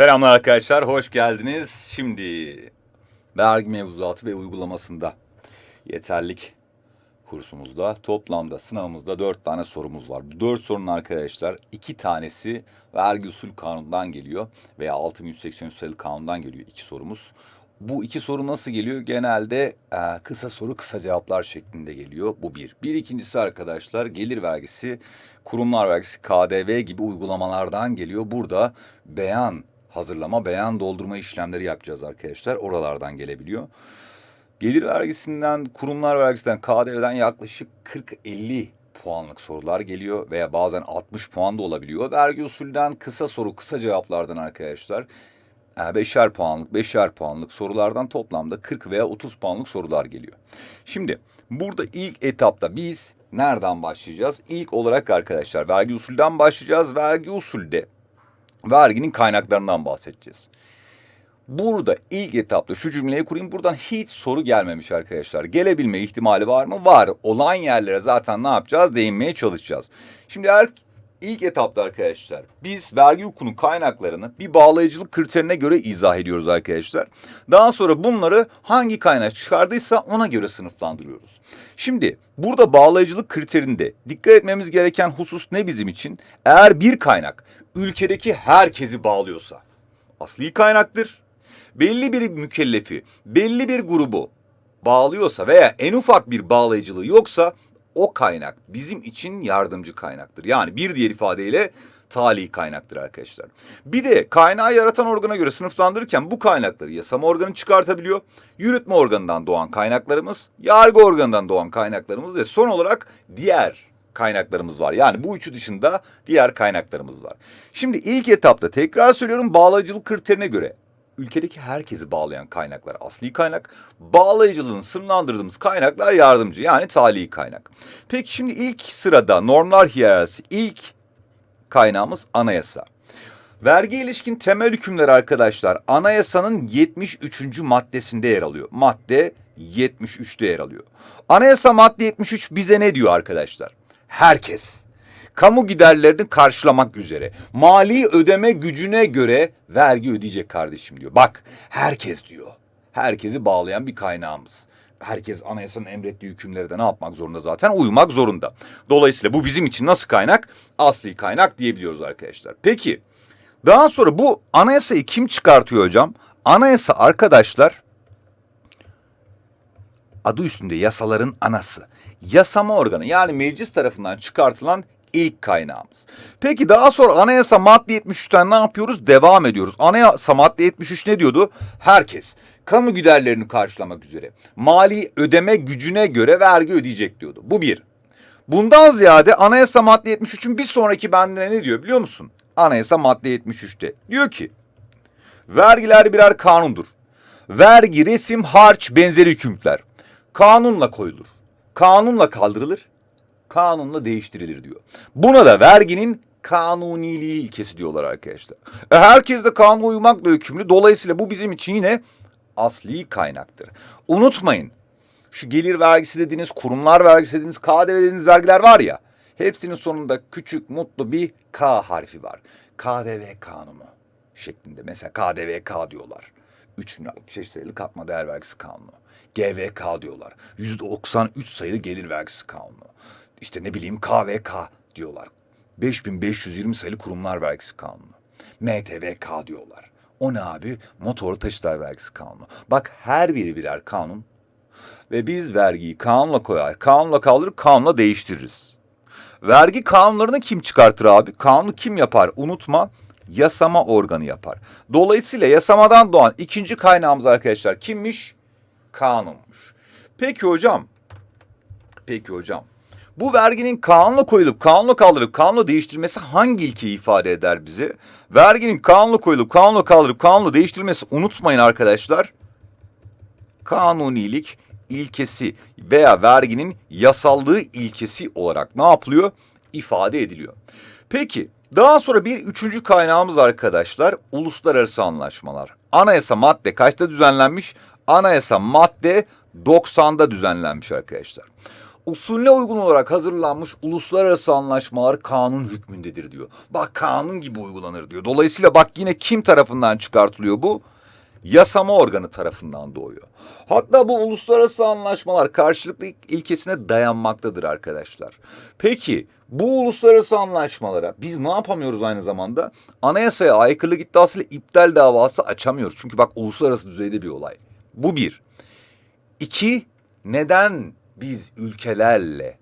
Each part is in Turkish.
Selamlar arkadaşlar, hoş geldiniz. Şimdi vergi mevzuatı ve uygulamasında yeterlik kursumuzda toplamda sınavımızda dört tane sorumuz var. Bu dört sorunun arkadaşlar iki tanesi vergi usul kanundan geliyor veya 6183 sayılı kanundan geliyor iki sorumuz. Bu iki soru nasıl geliyor? Genelde e, kısa soru kısa cevaplar şeklinde geliyor. Bu bir. Bir ikincisi arkadaşlar gelir vergisi, kurumlar vergisi, KDV gibi uygulamalardan geliyor. Burada beyan hazırlama, beyan doldurma işlemleri yapacağız arkadaşlar. Oralardan gelebiliyor. Gelir vergisinden, kurumlar vergisinden, KDV'den yaklaşık 40-50 puanlık sorular geliyor veya bazen 60 puan da olabiliyor. Vergi usulden kısa soru, kısa cevaplardan arkadaşlar e, beşer puanlık, beşer puanlık sorulardan toplamda 40 veya 30 puanlık sorular geliyor. Şimdi burada ilk etapta biz nereden başlayacağız? İlk olarak arkadaşlar vergi usulden başlayacağız. Vergi usulde verginin kaynaklarından bahsedeceğiz. Burada ilk etapta şu cümleyi kurayım. Buradan hiç soru gelmemiş arkadaşlar. Gelebilme ihtimali var mı? Var. Olan yerlere zaten ne yapacağız? Değinmeye çalışacağız. Şimdi ilk etapta arkadaşlar biz vergi hukukunun kaynaklarını bir bağlayıcılık kriterine göre izah ediyoruz arkadaşlar. Daha sonra bunları hangi kaynak çıkardıysa ona göre sınıflandırıyoruz. Şimdi burada bağlayıcılık kriterinde dikkat etmemiz gereken husus ne bizim için? Eğer bir kaynak ülkedeki herkesi bağlıyorsa asli kaynaktır. Belli bir mükellefi, belli bir grubu bağlıyorsa veya en ufak bir bağlayıcılığı yoksa o kaynak bizim için yardımcı kaynaktır. Yani bir diğer ifadeyle tali kaynaktır arkadaşlar. Bir de kaynağı yaratan organa göre sınıflandırırken bu kaynakları yasama organı çıkartabiliyor. Yürütme organından doğan kaynaklarımız, yargı organından doğan kaynaklarımız ve son olarak diğer kaynaklarımız var. Yani bu üçü dışında diğer kaynaklarımız var. Şimdi ilk etapta tekrar söylüyorum bağlayıcılık kriterine göre ülkedeki herkesi bağlayan kaynaklar asli kaynak, bağlayıcılığını sınırlandırdığımız kaynaklar yardımcı yani tali kaynak. Peki şimdi ilk sırada normlar hiyerarşisi ilk kaynağımız anayasa. Vergi ilişkin temel hükümler arkadaşlar anayasanın 73. maddesinde yer alıyor. Madde 73'te yer alıyor. Anayasa madde 73 bize ne diyor arkadaşlar? Herkes kamu giderlerini karşılamak üzere mali ödeme gücüne göre vergi ödeyecek kardeşim diyor. Bak herkes diyor. Herkesi bağlayan bir kaynağımız. Herkes anayasanın emrettiği hükümlere de ne yapmak zorunda zaten? Uymak zorunda. Dolayısıyla bu bizim için nasıl kaynak? Asli kaynak diyebiliyoruz arkadaşlar. Peki daha sonra bu anayasayı kim çıkartıyor hocam? Anayasa arkadaşlar adı üstünde yasaların anası. Yasama organı yani meclis tarafından çıkartılan ilk kaynağımız. Peki daha sonra anayasa madde 73'ten ne yapıyoruz? Devam ediyoruz. Anayasa madde 73 ne diyordu? Herkes kamu giderlerini karşılamak üzere mali ödeme gücüne göre vergi ödeyecek diyordu. Bu bir. Bundan ziyade anayasa madde 73'ün bir sonraki bendine ne diyor biliyor musun? Anayasa madde 73'te diyor ki vergiler birer kanundur. Vergi, resim, harç benzeri hükümler kanunla koyulur. Kanunla kaldırılır kanunla değiştirilir diyor. Buna da verginin kanuniliği ilkesi diyorlar arkadaşlar. E herkes de kanuna uymakla yükümlü. Dolayısıyla bu bizim için yine asli kaynaktır. Unutmayın şu gelir vergisi dediğiniz, kurumlar vergisi dediğiniz, KDV dediğiniz vergiler var ya. Hepsinin sonunda küçük mutlu bir K harfi var. KDV kanunu şeklinde. Mesela KDVK diyorlar. 3065 sayılı katma değer vergisi kanunu. GVK diyorlar. %93 sayılı gelir vergisi kanunu. İşte ne bileyim KVK diyorlar. 5520 sayılı kurumlar vergisi kanunu. MTVK diyorlar. O ne abi? Motor taşıtlar vergisi kanunu. Bak her biri birer kanun. Ve biz vergiyi kanunla koyar, kanunla kaldırıp kanunla değiştiririz. Vergi kanunlarını kim çıkartır abi? Kanunu kim yapar? Unutma yasama organı yapar. Dolayısıyla yasamadan doğan ikinci kaynağımız arkadaşlar kimmiş? Kanunmuş. Peki hocam. Peki hocam. Bu verginin kanunla koyulup kanunla kaldırıp kanunla değiştirilmesi hangi ilkeyi ifade eder bize? Verginin kanunla koyulup kanunla kaldırıp kanunla değiştirilmesi unutmayın arkadaşlar. Kanunilik ilkesi veya verginin yasallığı ilkesi olarak ne yapılıyor? İfade ediliyor. Peki daha sonra bir üçüncü kaynağımız arkadaşlar uluslararası anlaşmalar. Anayasa madde kaçta düzenlenmiş? Anayasa madde 90'da düzenlenmiş arkadaşlar. usulüne uygun olarak hazırlanmış uluslararası anlaşmalar kanun hükmündedir diyor. Bak kanun gibi uygulanır diyor. Dolayısıyla bak yine kim tarafından çıkartılıyor bu? Yasama organı tarafından doğuyor. Hatta bu uluslararası anlaşmalar karşılıklı ilkesine dayanmaktadır arkadaşlar. Peki bu uluslararası anlaşmalara biz ne yapamıyoruz aynı zamanda? Anayasaya aykırılık iddiasıyla iptal davası açamıyoruz. Çünkü bak uluslararası düzeyde bir olay. Bu bir. İki, neden biz ülkelerle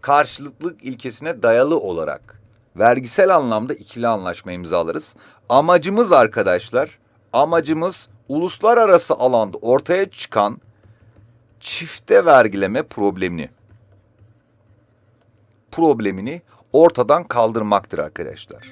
karşılıklılık ilkesine dayalı olarak vergisel anlamda ikili anlaşma imzalarız? Amacımız arkadaşlar, amacımız uluslararası alanda ortaya çıkan çifte vergileme problemini problemini ortadan kaldırmaktır arkadaşlar.